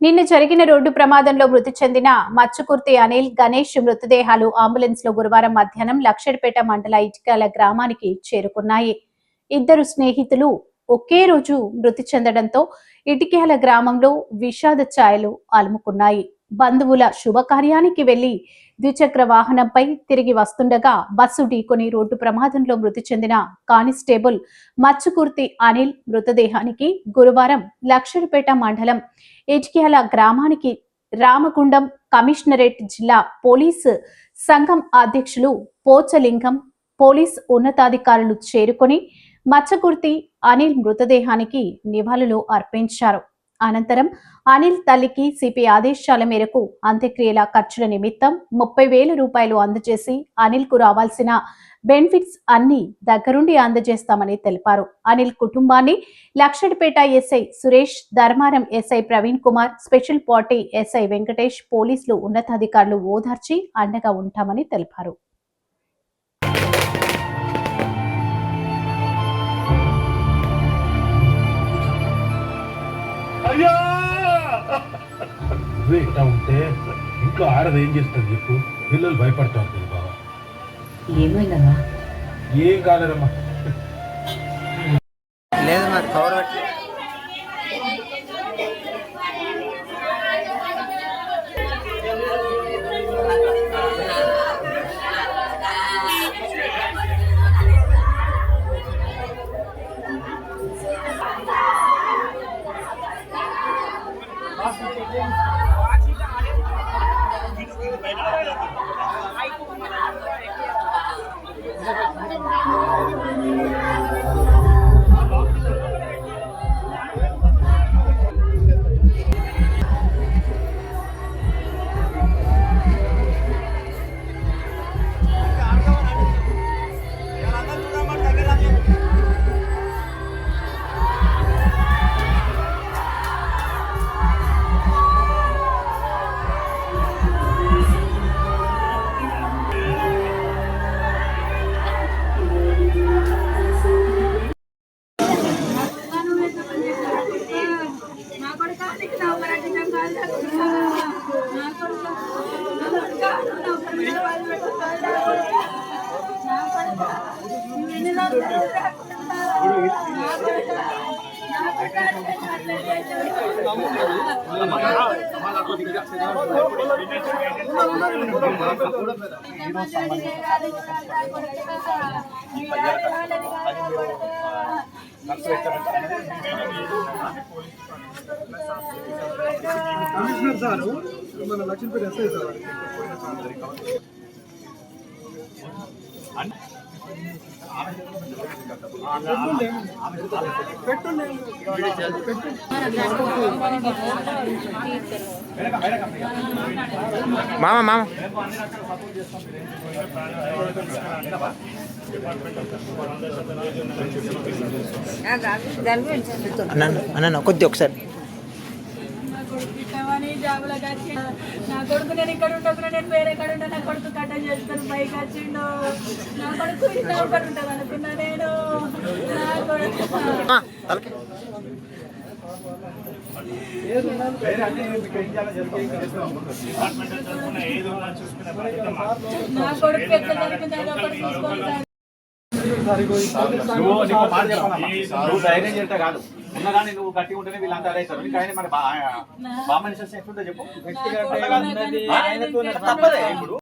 నిన్న జరిగిన రోడ్డు ప్రమాదంలో మృతి చెందిన మచ్చుకుర్తి అనిల్ గణేష్ మృతదేహాలు అంబులెన్స్లో గురువారం మధ్యాహ్నం లక్షడిపేట మండల ఇటుకల గ్రామానికి చేరుకున్నాయి. ఇద్దరు స్నేహితులు ఒకే రోజు మృతి చెందడంతో ఇటికేల గ్రామంలో విషాద ఛాయలు అలుముకున్నాయి. బంధువుల శుభకార్యానికి వెళ్ళి ద్విచక్ర వాహనంపై తిరిగి వస్తుండగా బస్సు ఢీకొని రోడ్డు ప్రమాదంలో మృతి చెందిన కానిస్టేబుల్ మచ్చుకుర్తి అనిల్ మృతదేహానికి గురువారం లక్షడిపేట మండలం ఇటిక్యాల గ్రామానికి రామగుండం కమిషనరేట్ జిల్లా పోలీసు సంఘం అధ్యక్షులు పోచలింగం పోలీస్ ఉన్నతాధికారులు చేరుకొని మచ్చకుర్తి అనిల్ మృతదేహానికి నివాళులు అర్పించారు. అనంతరం అనిల్ తల్లికి సిపి ఆదేశాల మేరకు అంత్యక్రియల ఖర్చుల నిమిత్తం ముప్పై వేల రూపాయలు అందజేసి అనిల్కు రావాల్సిన బెనిఫిట్స్ అన్ని దగ్గరుండి అందజేస్తామని తెలిపారు. అనిల్ కుటుంబాన్ని Luxettipet SI Suresh Dharmaram SI Praveen Kumar special party SI Venkatesh పోలీసులు ఉన్నతాధికారులు ఓదార్చి అండగా ఉంటామని తెలిపారు. ఇట్టా ఉంటే ఇంట్లో ఆడది ఏం చేస్తుంది చెప్పు? పిల్లలు భయపడతా ఉంటుంది బాబా ఏమైందన్నా ఏం కాలేదమ్మా లేదు మరి కవర్ కమిషనర్ సారు మన లక్ష్మీపేట ఎస్ఐ సార్ మామ మామ. అన్న అన్న కొద్ది ఒకసారి. ఇష్టమని జాబులకు వచ్చి నా కొడుకు నేను ఇక్కడ ఉండకుండా నేను వేరే కాడ ఉంటా నా కొడుకు కట్ట చేసుకొని పైకి వచ్చిండు. నా కొడుకు ఒకటి ఉంటుంది అనుకున్నా నేను. నా కొడుకు నా కొడుకు ఒకటి చూసుకుంటాను నువ్వు నీకు మాట చెప్పాలమ్మా. నువ్వు ధైర్యం చేస్తే కాదు. ఉన్నదాన్ని నువ్వు గట్టి ఉంటేనే వీళ్ళంతా అరేస్తారు కానీ మన బామ్మని ఎట్లుంటే చెప్పు. తప్పదే ఇప్పుడు.